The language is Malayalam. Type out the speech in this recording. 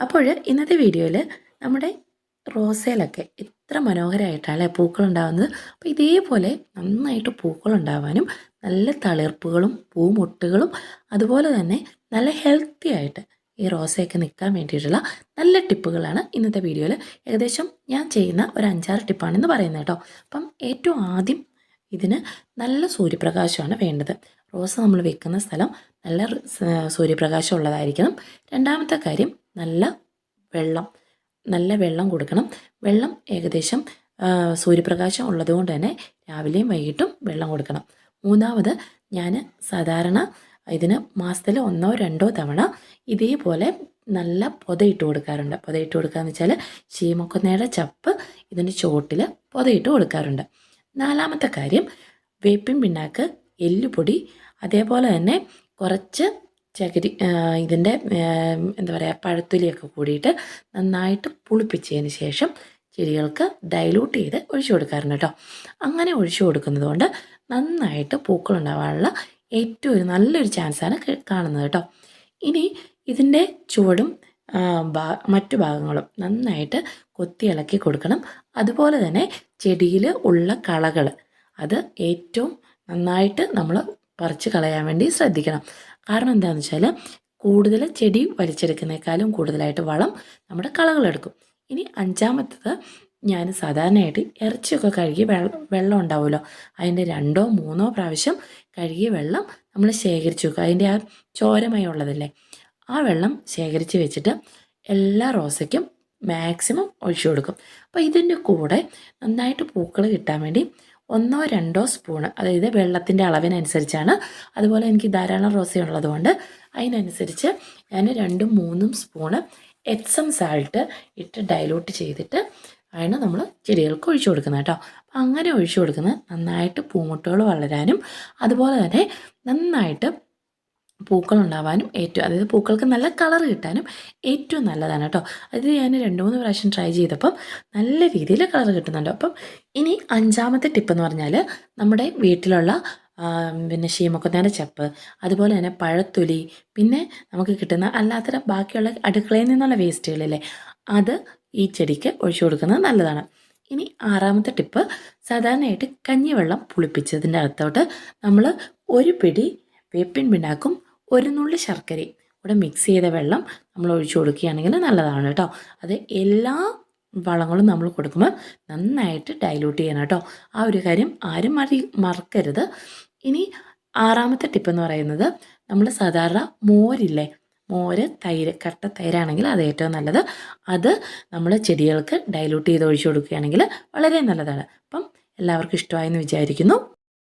അപ്പോൾ ഇന്നത്തെ വീഡിയോയിൽ നമ്മുടെ റോസയിലൊക്കെ എത്ര മനോഹരമായിട്ടാണ് അല്ലേ പൂക്കളുണ്ടാകുന്നത് അപ്പോൾ ഇതേപോലെ നന്നായിട്ട് പൂക്കളുണ്ടാവാനും നല്ല തളിർപ്പുകളും പൂമൊട്ടുകളും അതുപോലെ തന്നെ നല്ല ഹെൽത്തി ആയിട്ട് ഈ റോസയൊക്കെ നിൽക്കാൻ വേണ്ടിയിട്ടുള്ള നല്ല ടിപ്പുകളാണ് ഇന്നത്തെ വീഡിയോയിൽ ഏകദേശം ഞാൻ ചെയ്യുന്ന ഒരു അഞ്ചാറ് ടിപ്പാണെന്ന് പറയുന്നത് കേട്ടോ. അപ്പം ഏറ്റവും ആദ്യം ഇതിന് നല്ല സൂര്യപ്രകാശമാണ് വേണ്ടത്. റോസ് നമ്മൾ വെക്കുന്ന സ്ഥലം നല്ല സൂര്യപ്രകാശം ഉള്ളതായിരിക്കണം. രണ്ടാമത്തെ കാര്യം നല്ല വെള്ളം നല്ല വെള്ളം കൊടുക്കണം. വെള്ളം ഏകദേശം സൂര്യപ്രകാശം ഉള്ളതുകൊണ്ട് തന്നെ രാവിലെയും വൈകിട്ടും വെള്ളം കൊടുക്കണം. മൂന്നാമത് ഞാൻ സാധാരണ ഇതിന് മാസത്തിൽ ഒന്നോ രണ്ടോ തവണ ഇതേപോലെ നല്ല പൊതയിട്ട് കൊടുക്കാറുണ്ട്. പൊതയിട്ട് കൊടുക്കുക എന്ന് വെച്ചാൽ ചീമക്കൊന്നയുടെ ചപ്പ് ഇതിന്റെ ചോട്ടിൽ പൊതയിട്ട് കൊടുക്കാറുണ്ട്. നാലാമത്തെ കാര്യം വേപ്പിൻ പിണ്ണാക്ക് എല്ലുപൊടി അതേപോലെ തന്നെ കുറച്ച് ചകിരി ഇതിന്റെ എന്താ പറയുക പഴത്തൊലിയൊക്കെ കൂടിയിട്ട് നന്നായിട്ട് പുളിപ്പിച്ചതിന് ശേഷം ചെടികൾക്ക് ഡൈലൂട്ട് ചെയ്ത് ഒഴിച്ചു കൊടുക്കാറുണ്ട് കേട്ടോ. അങ്ങനെ ഒഴിച്ചു കൊടുക്കുന്നത് കൊണ്ട് നന്നായിട്ട് പൂക്കളുണ്ടാവാനുള്ള ഏറ്റവും ഒരു നല്ലൊരു ചാൻസാണ് കാണുന്നത് കേട്ടോ. ഇനി ഇതിന്റെ ചുവടും മറ്റു ഭാഗങ്ങളും നന്നായിട്ട് കൊത്തി ഇളക്കി കൊടുക്കണം. അതുപോലെ തന്നെ ചെടിയിൽ ഉള്ള കളകൾ അത് ഏറ്റവും നന്നായിട്ട് നമ്മൾ പറിച്ച് കളയാൻ വേണ്ടി ശ്രദ്ധിക്കണം. കാരണം എന്താണെന്ന് വെച്ചാൽ കൂടുതൽ ചെടി വലിച്ചെടുക്കുന്നേക്കാളും കൂടുതലായിട്ട് വളം നമ്മുടെ കളകളെടുക്കും ഇനി അഞ്ചാമത്തത് ഞാൻ സാധാരണയായിട്ട് ഇറച്ചിയൊക്കെ കഴുകി വെള്ളം വെള്ളം ഉണ്ടാവുമല്ലോ. അതിന്റെ രണ്ടോ മൂന്നോ പ്രാവശ്യം കഴുകിയ വെള്ളം നമ്മൾ ശേഖരിച്ച് വെക്കുക അതിന്റെ ആ ചോരമയം ഉള്ളതല്ലേ? ആ വെള്ളം ശേഖരിച്ച് വെച്ചിട്ട് എല്ലാ റോസയ്ക്കും മാക്സിമം ഒഴിച്ചു കൊടുക്കും. അപ്പോൾ ഇതിന്റെ കൂടെ നന്നായിട്ട് പൂക്കൾ കിട്ടാൻ വേണ്ടി ഒന്നോ രണ്ടോ സ്പൂണ് അതായത് വെള്ളത്തിന്റെ അളവിനനുസരിച്ചാണ്. അതുപോലെ എനിക്ക് ധാരാളം റോസ ഉള്ളതുകൊണ്ട് അതിനനുസരിച്ച് ഞാൻ രണ്ടും മൂന്നും സ്പൂണ് എക്സം സാൾട്ട് ഇട്ട് ഡൈലൂട്ട് ചെയ്തിട്ട് ആണ് നമ്മൾ ചെടികൾക്ക് ഒഴിച്ചു കൊടുക്കുന്നത് കേട്ടോ. അങ്ങനെ ഒഴിച്ചു കൊടുക്കുന്നത് നന്നായിട്ട് പൂമുട്ടുകൾ വളരാനും അതുപോലെ തന്നെ നന്നായിട്ട് പൂക്കൾ ഉണ്ടാവാനും ഏറ്റവും അതായത് പൂക്കൾക്ക് നല്ല കളർ കിട്ടാനും ഏറ്റവും നല്ലതാണ് കേട്ടോ. അത് ഞാൻ രണ്ട് മൂന്ന് പ്രാവശ്യം ട്രൈ ചെയ്തപ്പം നല്ല രീതിയിൽ കളർ കിട്ടുന്നുണ്ട്. അപ്പം ഇനി അഞ്ചാമത്തെ ടിപ്പ് എന്ന് പറഞ്ഞാൽ നമ്മുടെ വീട്ടിലുള്ള പിന്നെ ശീമക്കൊന്നേന്റെ ചപ്പ് അതുപോലെ തന്നെ പഴത്തൊലി പിന്നെ നമുക്ക് കിട്ടുന്ന അല്ലാത്ത ബാക്കിയുള്ള അടുക്കളയിൽ നിന്നുള്ള വേസ്റ്റുകളില്ലേ അത് ഈ ചെടിക്ക് ഒഴിച്ചു കൊടുക്കുന്നത് നല്ലതാണ്. ഇനി ആറാമത്തെ ടിപ്പ് സാധാരണയായിട്ട് കഞ്ഞിവെള്ളം പുളിപ്പിച്ചതിന്റെ അകത്തോട്ട് നമ്മൾ ഒരു പിടി വേപ്പിൻ പിണ്ണാക്കും ഒരു നുള്ളി ശർക്കരയും കൂടെ മിക്സ് ചെയ്ത വെള്ളം നമ്മൾ ഒഴിച്ചു കൊടുക്കുകയാണെങ്കിൽ നല്ലതാണ് കേട്ടോ. അത് എല്ലാ വളങ്ങളും നമ്മൾ കൊടുക്കുമ്പോൾ നന്നായിട്ട് ഡൈലൂട്ട് ചെയ്യണം കേട്ടോ. ആ ഒരു കാര്യം ആരും മറി മറക്കരുത്. ഇനി ആറാമത്തെ ടിപ്പ് എന്ന് പറയുന്നത് നമ്മൾ സാധാരണ മോരില്ലേ മോര് തൈര് കട്ട തൈരാണെങ്കിൽ അത് ഏറ്റവും നല്ലത്. അത് നമ്മൾ ചെടികൾക്ക് ഡൈലൂട്ട് ചെയ്ത് ഒഴിച്ചു കൊടുക്കുകയാണെങ്കിൽ വളരെ നല്ലതാണ്. അപ്പം എല്ലാവർക്കും ഇഷ്ടമായെന്ന് വിചാരിക്കുന്നു.